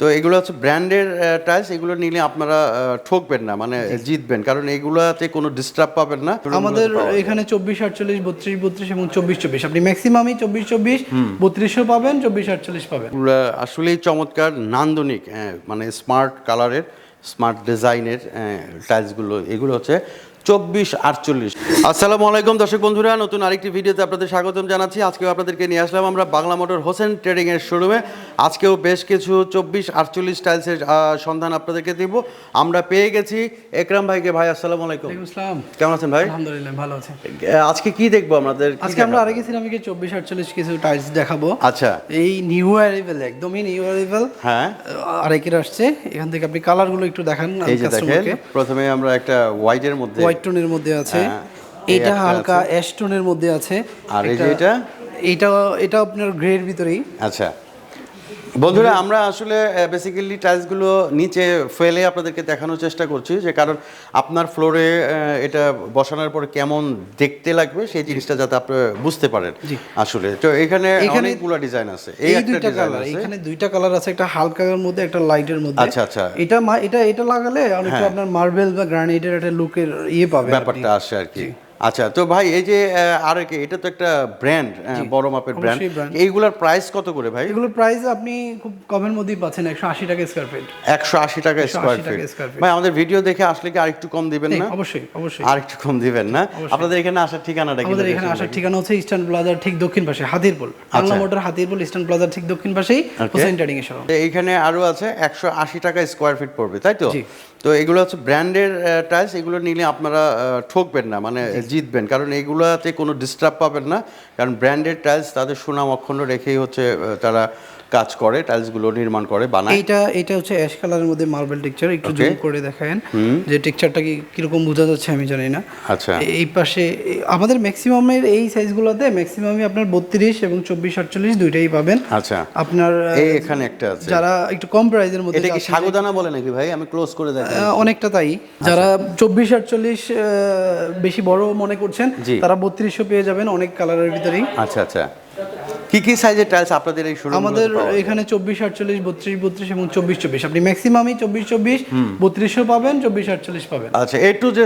তো এগুলো হচ্ছে ব্র্যান্ডের টাইলস এগুলো নিলে আপনারা ঠকবেন না মানে জিতবেন কারণ এগুলাতে কোনো ডিস্টার্ব পাবেন না আমাদের এখানে চব্বিশ আটচল্লিশ বত্রিশ বত্রিশ এবং চব্বিশ চব্বিশ। আপনি ম্যাক্সিমামই চব্বিশ চব্বিশ বত্রিশও পাবেন চব্বিশ আটচল্লিশ পাবেন। আসলেই চমৎকার নান্দনিক হ্যাঁ, মানে স্মার্ট কালারের স্মার্ট ডিজাইনের টাইলসগুলো এগুলো হচ্ছে চব্বিশ আটচল্লিশ। আসসালামু আলাইকুম দর্শক বন্ধুরা নতুন আরেকটি ভিডিওতে আপনাদের স্বাগতম জানাচ্ছি। আজকেও আপনাদেরকে নিয়ে আসলাম আমরা বাংলা মোটর হোসেন ট্রেডিং এর শোরুমে। আজকেও বেশ কিছু চব্বিশ আটচল্লিশ টাইলসের সন্ধান আপনাদেরকে দেব। আমরা পেয়ে গেছি একরাম ভাইকে। ভাই আসসালামু আলাইকুম। কেমন আছেন ভাই? আলহামদুলিল্লাহ ভালো আছে। আহ, আজকে কি দেখব আমাদের আজকে আমরা দেখাবো? আরে গেছিলাম কি চব্বিশ আটচল্লিশ কিছু টাইলস দেখাবো। আচ্ছা। এই নিউ অ্যারাইভেল একদমই নিউ অ্যারাইভেল। হ্যাঁ। আরেকের আসছে। এখান থেকে আপনি কালারগুলো একটু দেখান এই যে দেখেন প্রথমে আমরা একটা হোয়াইটের মধ্যে হোয়াইট টোনের মধ্যে আছে হ্যাঁ, এটা হালকা অ্যাশ টোনের মধ্যে আছে। আর এই যে এটা? এটা এটা আপনার গ্রের ভিতরেই। আচ্ছা। বন্ধুরা আমরা আসলে বেসিক্যালি টাইলসগুলো নিচে ফেলে আপনাদেরকে দেখানোর চেষ্টা করছি যে কারণ আপনার ফ্লোরে এটা বসানোর পরে কেমন দেখতে লাগবে সেই জিনিসটা যাতে আপনি বুঝতে পারেন আসলে। তো এখানে এখানে- অনেকগুলো ডিজাইন আছে। এই দুইটা কালার এখানে দুইটা কালার আছে একটা হালকার মধ্যে একটা লাইটের মধ্যে। আচ্ছা, আচ্ছা। এটা এটা এটা লাগালে অনেকটা আপনার মার্বেল বা গ্রানাইটের একটা লুকের ইয়ে পাবে ব্যাপারটা আসে আর কি। আচ্ছা তো ভাই এই যে আর কি এটা তো একটা ব্র্যান্ড বড় মাপের ব্র্যান্ড এইগুলোর প্রাইস কত করে ভাই? এগুলোর প্রাইস আপনি খুব কমের মধ্যেই পাচ্ছেন একশো আশি টাকা স্কোয়ার ফিট একশো আশি টাকা স্কোয়ার ফিট ভাই আমাদের ভিডিও দেখে আসলে কি আরেকটু কম দিবেন না? অবশ্যই অবশ্যই। আর একটু কম দিবেন না? আপনাদের এখানে আসার ঠিকানাটা কি আমাদের এখানে আসার ঠিকানা হচ্ছে ইস্টার্ন প্লাজার ঠিক দক্ষিণ পাশে হাতিরপুল। বাংলা মোটর হাতিরপুল ইস্টার্ন প্লাজার ঠিক দক্ষিণ পাশেই হোসেন ট্রেডিং এর শোরুম এইখানে আরও আছে একশো আশি টাকা স্কোয়ার ফিট পড়বে তাই তো? তো এগুলো হচ্ছে ব্র্যান্ডের টাইলস এগুলো নিলে আপনারা ঠকবেন না মানে জিতবেন। কারণ এগুলোতে কোনো ডিস্টার্ব পাবেন না। কারণ ব্র্যান্ডেড টাইলস তাদের সুনাম অক্ষুণ্ণ রেখেই হচ্ছে তারা কাজ করে টাইলসগুলো নির্মাণ করে বানায়। এইটা এটা হচ্ছে অ্যাশ কালারের মধ্যে মার্বেল টেক্সচার। একটু জুম করে দেখেন যে টেক্সচারটা কি কীরকম বোঝা যাচ্ছে আমি জানি না। আচ্ছা। এই পাশে আমাদের ম্যাক্সিমামের এই সাইজগুলোতে ম্যাক্সিমামই আপনার বত্রিশ এবং চব্বিশ আটচল্লিশ দুইটাই পাবেন। আচ্ছা। আপনার এই এখানে একটা আছে। যারা একটু কম প্রাইসের মধ্যে এটা কি সাগুদানা বলে নাকি ভাই? আমি ক্লোজ করে দেখি অনেকটা তাই। যারা চব্বিশ আটচল্লিশ বেশি বড় মনে করছেন। তারা বত্রিশও পেয়ে যাবেন অনেক কালারের ভিতরেই। আচ্ছা আচ্ছা। কি কি সাইজের টাইলস আপনাদের এই শুরু আমাদের এখানে চব্বিশ আটচল্লিশ বত্রিশ বত্রিশ এবং চব্বিশ চব্বিশ। আপনি ম্যাক্সিমামই চব্বিশ চব্বিশ বত্রিশও পাবেন চব্বিশ আটচল্লিশ পাবেন। আচ্ছা এ টু যে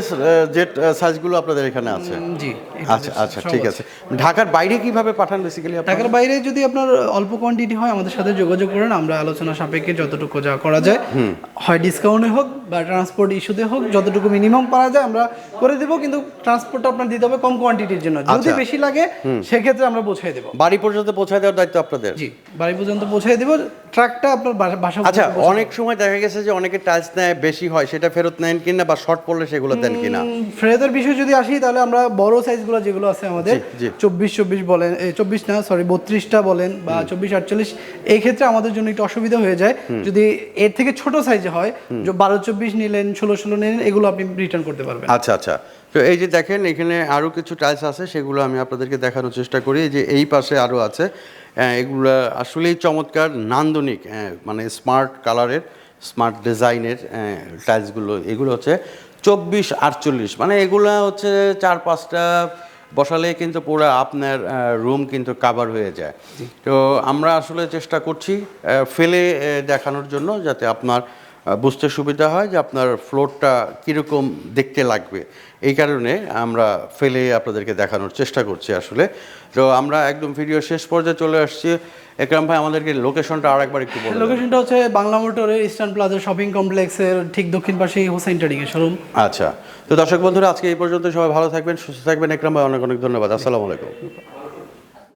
যে সাইজগুলো আপনাদের এখানে আছে? জি আচ্ছা আচ্ছা ঠিক আছে। ঢাকার বাইরে কীভাবে পাঠান বেসিক্যালি ঢাকার বাইরে যদি আপনার অল্প কোয়ান্টিটি হয় আমাদের সাথে যোগাযোগ করেন আমরা আলোচনা সাপেক্ষে যতটুকু যা করা যায়। হয় ডিসকাউন্টে হোক বা ট্রান্সপোর্ট ইস্যুতে হোক যতটুকু মিনিমাম পারা যায় আমরা করে দেবো কিন্তু ট্রান্সপোর্টটা আপনার দিতে হবে কম কোয়ান্টিটির জন্য। যদি আচ্ছা। বেশি লাগে সেক্ষেত্রে আমরা পৌঁছে দেবো। বাড়ি পর্যন্ত দেওয়ার দায়িত্ব আপনাদের? জি বাড়ি পর্যন্ত পৌঁছে দেবো ট্রাকটা আপনার বাসা- আচ্ছা অনেক সময় দেখা গেছে যে অনেকে টাইলস নেয় বেশি হয় সেটা ফেরত নেন কিনা বা শর্ট পড়লে সেগুলো দেন কিনা? বিষয় যদি আসি তাহলে আমরা বড় সাইজগুলো যেগুলো আছে আমাদের। চব্বিশ চব্বিশ বলেন চব্বিশ না সরি বত্রিশটা বলেন বা চব্বিশ আটচল্লিশ এই ক্ষেত্রে আমাদের জন্য একটু অসুবিধা হয়ে যায়। যদি এর থেকে ছোট সাইজে হয় বারো চব্বিশ নিলেন ষোলো ষোলো নিলেন এগুলো আপনি রিটার্ন করতে পারবেন। আচ্ছা আচ্ছা। তো এই যে দেখেন এখানে আরও কিছু টাইলস আছে সেগুলো আমি আপনাদেরকে দেখানোর চেষ্টা করি। যে এই পাশে আরও আছে এগুলো আসলেই চমৎকার নান্দনিক মানে স্মার্ট কালারের স্মার্ট ডিজাইনের টাইলসগুলো এগুলো হচ্ছে চব্বিশ আটচল্লিশ। মানে এগুলো হচ্ছে চার পাঁচটা বসালে কিন্তু পুরো আপনার রুম কিন্তু কাভার হয়ে যায়। তো আমরা আসলে চেষ্টা করছি ফেলে দেখানোর জন্য যাতে আপনার বুঝতে সুবিধা হয় যে আপনার ফ্লোরটা কীরকম দেখতে লাগবে। এই কারণে আমরা ফেলে আপনাদেরকে দেখানোর চেষ্টা করছি আসলে। তো আমরা একদম ভিডিও শেষ পর্যায়ে চলে আসছি। একরাম ভাই আমাদেরকে লোকেশনটা আর একবার একটু বলুন লোকেশনটা হচ্ছে বাংলা মোটরের ইস্টার্ন প্লাজা শপিং কমপ্লেক্সের ঠিক দক্ষিণ পাশেই হোসেন ট্রেডিং শোরুম আচ্ছা। তো দর্শক বন্ধুরা আজকে এই পর্যন্ত সবাই ভালো থাকবেন সুস্থ থাকবেন। একরাম ভাই অনেক অনেক ধন্যবাদ। আসসালামু আলাইকুম।